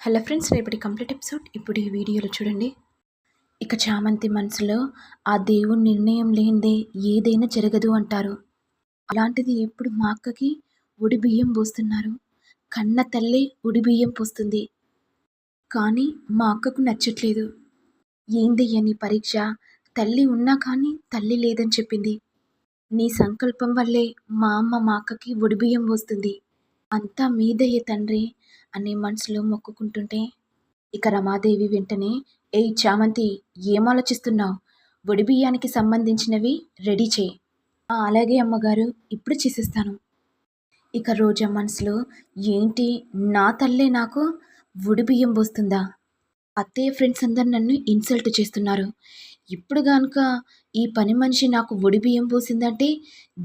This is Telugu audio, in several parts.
హలో ఫ్రెండ్స్ రేపటి కంప్లీట్ ఎపిసోడ్. ఇప్పుడు ఈ వీడియోలో చూడండి. ఇక చామంతి మనసులో ఆ దేవుని నిర్ణయం లేనిదే ఏదైనా జరగదు అంటారు. అలాంటిది ఇప్పుడు మా అక్కకి ఉడి బియ్యం పోస్తున్నారు. కన్న తల్లి ఉడి బియ్యం పోస్తుంది. కానీ మా అక్కకు నచ్చట్లేదు. ఏందయ్యా నీ పరీక్ష. తల్లి ఉన్నా కానీ తల్లి లేదని చెప్పింది. నీ సంకల్పం వల్లే మా అమ్మ మా అక్కకి ఉడి బియ్యం పోస్తుంది. అంతా మీదయ్యే తండ్రి అని మనసులో మొక్కుకుంటుంటే ఇక రమాదేవి వెంటనే ఏయ్ చామంతి ఏం ఆలోచిస్తున్నావు? ఒడి బియ్యానికి సంబంధించినవి రెడీ చేయి. అలాగే అమ్మగారు ఇప్పుడు చేసేస్తాను. ఇక రోజా మనసులో ఏంటి నా తల్లే నాకు ఉడి బియ్యం పోస్తుందా? అత్తయ్య ఫ్రెండ్స్ అందరు నన్ను ఇన్సల్ట్ చేస్తున్నారు. ఇప్పుడు కనుక ఈ పని మనిషి నాకు ఒడి బియ్యం పోసిందంటే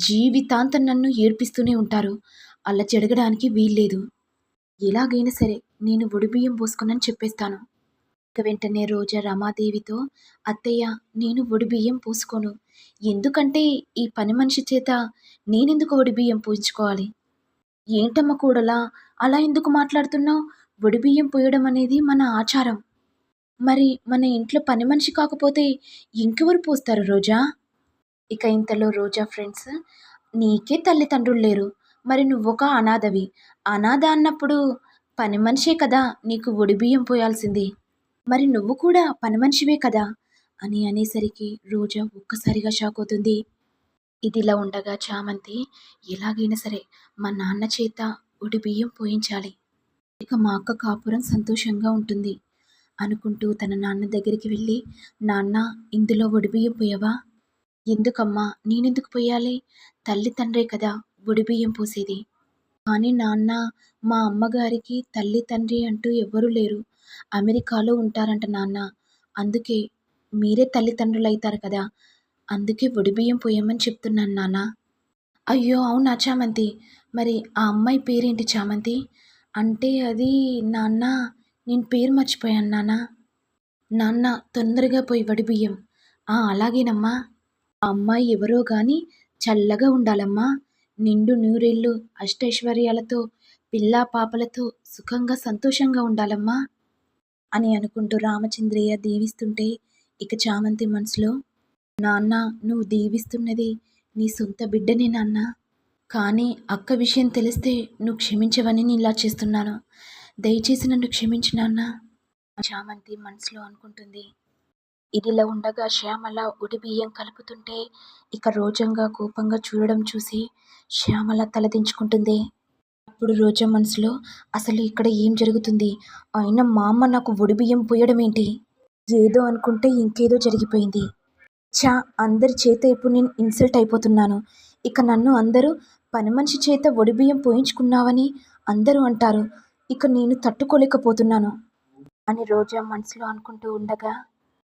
జీవితాంతం నన్ను ఏడ్పిస్తూనే ఉంటారు. అలా జరగడానికి వీల్లేదు. ఎలాగైనా సరే నేను ఒడిబియ్యం పోసుకున్నాను చెప్పేస్తాను. ఇక వెంటనే రోజా రమాదేవితో అత్తయ్య నేను ఒడిబియ్యం పోసుకోను. ఎందుకంటే ఈ పని మనిషి చేత నేనెందుకు ఒడి బియ్యం పోయించుకోవాలి? ఏంటమ్మ కూడలా? అలా ఎందుకు మాట్లాడుతున్నావు? ఒడిబియ్యం పోయడం అనేది మన ఆచారం. మరి మన ఇంట్లో పని మనిషి కాకపోతే ఇంకెవరు పోస్తారు రోజా? ఇక ఇంతలో రోజా ఫ్రెండ్స్ నీకే తల్లిదండ్రులు లేరు. మరి నువ్వొక అనాథవి. అనాథ అన్నప్పుడు పని మనిషే కదా నీకు ఒడిబియ్యం పోయాల్సింది. మరి నువ్వు కూడా పని మనిషివే కదా అని అనేసరికి రోజా ఒక్కసారిగా షాక్ అవుతుంది. ఇదిలా ఉండగా చామంతి ఎలాగైనా సరే మా నాన్న చేత ఒడి బియ్యం పోయించాలి. ఇక మా అక్క కాపురం సంతోషంగా ఉంటుంది. అనుకుంటూ తన నాన్న దగ్గరికి వెళ్ళి నాన్న ఇందులో ఒడిబియ్యం బియ్యం పోయవా? ఎందుకమ్మా నేనెందుకు పోయాలి? తల్లి తండ్రే కదా బియ్యం పోసేది. కానీ నాన్న మా అమ్మగారికి తల్లి తండ్రి అంటూ ఎవ్వరూ లేరు. అమెరికాలో ఉంటారంట నాన్న. అందుకే మీరే తల్లిదండ్రులు అవుతారు కదా. అందుకే ఒడి బియ్యం పోయమని చెప్తున్నాను నాన్న. అయ్యో అవునా చామంతి? మరి ఆ అమ్మాయి పేరేంటి చామంతి? అంటే అది నాన్న నేను పేరు మర్చిపోయాను నాన్న. నాన్న తొందరగా పోయి వడి బియ్యం. ఆ అలాగేనమ్మా. ఆ అమ్మాయి ఎవరో కానీ చల్లగా ఉండాలమ్మా. నిండు నూరేళ్ళు అష్టైశ్వర్యాలతో పిల్లా పాపలతో సుఖంగా సంతోషంగా ఉండాలమ్మా అని అనుకుంటూ రామచంద్రయ్య దీవిస్తుంటే ఇక చామంతి మనసులో నాన్న నువ్వు దీవిస్తున్నది నీ సొంత బిడ్డనే నాన్న. కానీ అక్క విషయం తెలిస్తే నువ్వు క్షమించవని నేను ఇలా చేస్తున్నాను. దయచేసి నన్ను క్షమించు నాన్న. చామంతి మనసులో అనుకుంటుంది. ఇదిలా ఉండగా శ్యామల ఉడి బియ్యం కలుపుతుంటే ఇక రోజంగా కోపంగా చూడడం చూసి శ్యామల తలదించుకుంటుంది అప్పుడు రోజా మనసులో అసలు ఇక్కడ ఏం జరుగుతుంది? అయినా మా అమ్మ నాకు ఉడి బియ్యం పోయడం ఏంటి ఏదో అనుకుంటే ఇంకేదో జరిగిపోయింది. చా అందరి చేత ఇప్పుడు నేను ఇన్సల్ట్ అయిపోతున్నాను. ఇక నన్ను అందరూ పని మనిషి చేత ఒడి బియ్యం పోయించుకున్నావని అందరూ అంటారు. ఇక నేను తట్టుకోలేకపోతున్నాను అని రోజా మనసులో అనుకుంటూ ఉండగా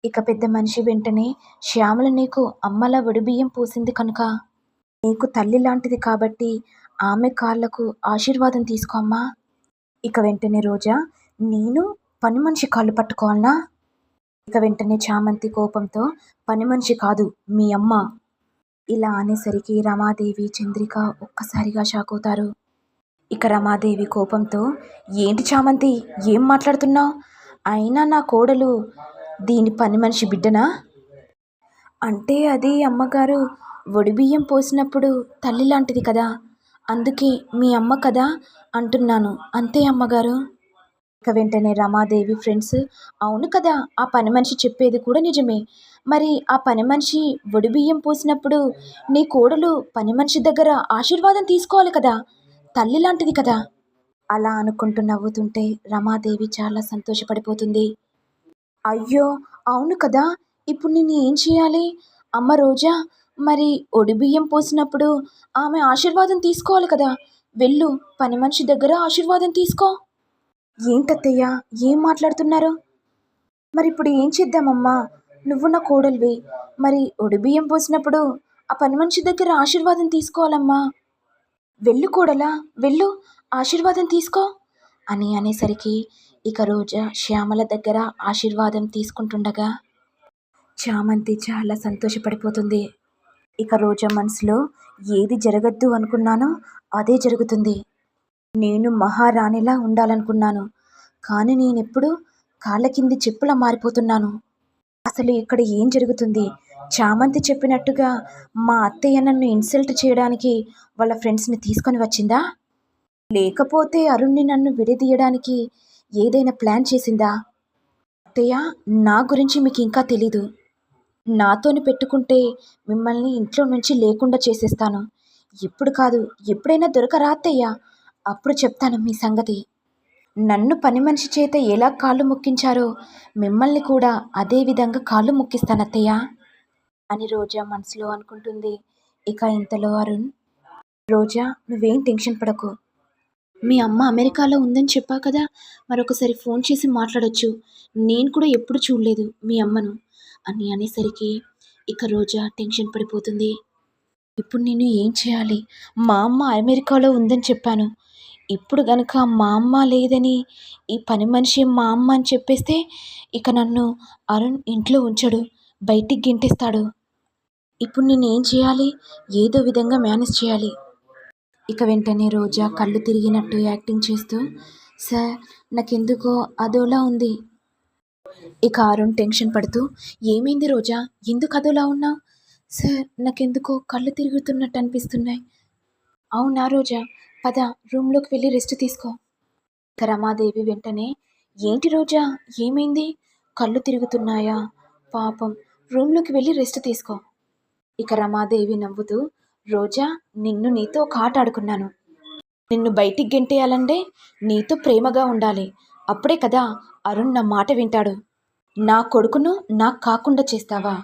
ఇక పెద్ద మనిషి వెంటనే శ్యామల నీకు అమ్మలా బియ్యం పోసింది కనుక? నీకు తల్లి లాంటిది కాబట్టి ఆమె కాళ్ళకు ఆశీర్వాదం తీసుకో అమ్మా. ఇక వెంటనే రోజా నేను పని మనిషి కాళ్ళు పట్టుకోవాలనా ఇక వెంటనే చామంతి కోపంతో పని మనిషి కాదు మీ అమ్మ. ఇలా అనేసరికి రమాదేవి చంద్రిక ఒక్కసారిగా షాక్ అవుతారు. ఇక రమాదేవి కోపంతో ఏంటి చామంతి ఏం మాట్లాడుతున్నావు? అయినా నా కోడలు దీని పని మనిషి బిడ్డనా? అంటే అది అమ్మగారు బియ్యం పోసినప్పుడు తల్లి లాంటిది కదా. అందుకే మీ అమ్మ కదా అంటున్నాను. అంతే అమ్మగారు. ఇక వెంటనే రమాదేవి ఫ్రెండ్స్ అవును కదా ఆ పని మనిషి చెప్పేది కూడా నిజమే. మరి ఆ పని మనిషి బియ్యం పోసినప్పుడు నీ కోడలు పని మనిషి దగ్గర ఆశీర్వాదం తీసుకోవాలి కదా. తల్లి లాంటిది కదా. అలా అనుకుంటూ నవ్వుతుంటే రమాదేవి చాలా సంతోషపడిపోతుంది. అయ్యో అవును కదా. ఇప్పుడు నేను ఏం చేయాలి? అమ్మ రోజా మరి ఒడిబియ్యం పోసినప్పుడు ఆమె ఆశీర్వాదం తీసుకోవాలి కదా. వెళ్ళు పని మనిషి దగ్గర ఆశీర్వాదం తీసుకో. ఏంటత్తయ్య ఏం మాట్లాడుతున్నారు? మరి ఇప్పుడు ఏం చేద్దామమ్మా? నువ్వు నా కోడలివి. మరి ఒడిబియ్యం పోసినప్పుడు ఆ పని మనిషి దగ్గర ఆశీర్వాదం తీసుకోవాలమ్మా. వెళ్ళు కోడలా వెళ్ళు ఆశీర్వాదం తీసుకో. అని అనేసరికి ఇక రోజా శ్యామల దగ్గర ఆశీర్వాదం తీసుకుంటుండగా చామంతి చాలా సంతోషపడిపోతుంది. ఇక రోజా మనసులో ఏది జరగద్దు అనుకున్నానో అదే జరుగుతుంది. నేను మహారాణిలా ఉండాలనుకున్నాను. కానీ నేనెప్పుడు కాళ్ళ కింది చెప్పులా మారిపోతున్నాను. అసలు ఇక్కడ ఏం జరుగుతుంది? చామంతి చెప్పినట్టుగా మా అత్తయ్య నన్ను ఇన్సల్ట్ చేయడానికి వాళ్ళ ఫ్రెండ్స్ని తీసుకొని వచ్చిందా? లేకపోతే అరుణ్ని నన్ను విడదీయడానికి ఏదైనా ప్లాన్ చేసిందా? అత్తయ్య నా గురించి మీకు ఇంకా తెలీదు. నాతోని పెట్టుకుంటే మిమ్మల్ని ఇంట్లో నుంచి లేకుండా చేసేస్తాను. ఇప్పుడు కాదు ఎప్పుడైనా దొరకరా అత్తయ్య? అప్పుడు చెప్తాను మీ సంగతి. నన్ను పని మనిషి చేత ఎలా కాళ్ళు ముక్కించారో మిమ్మల్ని కూడా అదే విధంగా కాళ్ళు మొక్కిస్తాను అని రోజా మనసులో అనుకుంటుంది. ఇక ఇంతలో అరుణ్ రోజా నువ్వేం టెన్షన్ పడకు. మీ అమ్మ అమెరికాలో ఉందని చెప్పా కదా మరొకసారి ఫోన్ చేసి మాట్లాడొచ్చు. నేను కూడా ఎప్పుడు చూడలేదు మీ అమ్మను. అని అనేసరికి ఇక రోజా టెన్షన్ పడిపోతుంది. ఇప్పుడు నేను ఏం చేయాలి? మా అమ్మ అమెరికాలో ఉందని చెప్పాను. ఇప్పుడు గనక మా అమ్మ లేదని ఈ పని మనిషి మా అమ్మ అని చెప్పేస్తే ఇక నన్ను అరుణ్ ఇంట్లో ఉంచడు బయటికి గింటేస్తాడు. ఇప్పుడు నేను ఏం చేయాలి? ఏదో విధంగా మేనేజ్ చేయాలి. ఇక వెంటనే రోజా కళ్ళు తిరిగినట్టు యాక్టింగ్ చేస్తూ సార్ నాకెందుకో అదోలా ఉంది. ఇక అరుణ్ టెన్షన్ పడుతూ ఏమైంది రోజా? ఎందుకు అదోలా ఉన్నావు? సార్ నాకెందుకో కళ్ళు తిరుగుతున్నట్టు అనిపిస్తున్నాయి. అవునా రోజా? పద రూమ్లోకి వెళ్ళి రెస్ట్ తీసుకో. ఇక రమాదేవి వెంటనే ఏంటి రోజా? ఏమైంది? కళ్ళు తిరుగుతున్నాయా? పాపం రూమ్లోకి వెళ్ళి రెస్ట్ తీసుకో. ఇక రమాదేవి నవ్వుతూ రోజా నిన్ను నీతో ఒక ఆట ఆడుకున్నాను నిన్ను బయటికి గెంటేయాలంటే నీతో ప్రేమగా ఉండాలి. అప్పుడే కదా అరుణ్ నా మాట వింటాడు. నా కొడుకును నాకు కాకుండా చేస్తావా?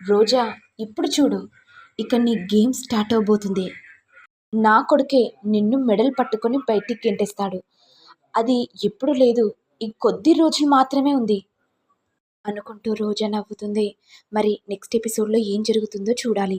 రోజా ఇప్పుడు చూడు. ఇక నీ గేమ్ స్టార్ట్ అవబోతుంది. నా కొడుకే నిన్ను మెడల్ పట్టుకొని బయటికి గెంటేస్తాడు. అది ఎప్పుడు లేదు. ఈ కొద్ది రోజులు మాత్రమే ఉంది. అనుకుంటూ రోజా నవ్వుతుంది. మరి నెక్స్ట్ ఎపిసోడ్లో ఏం జరుగుతుందో చూడాలి.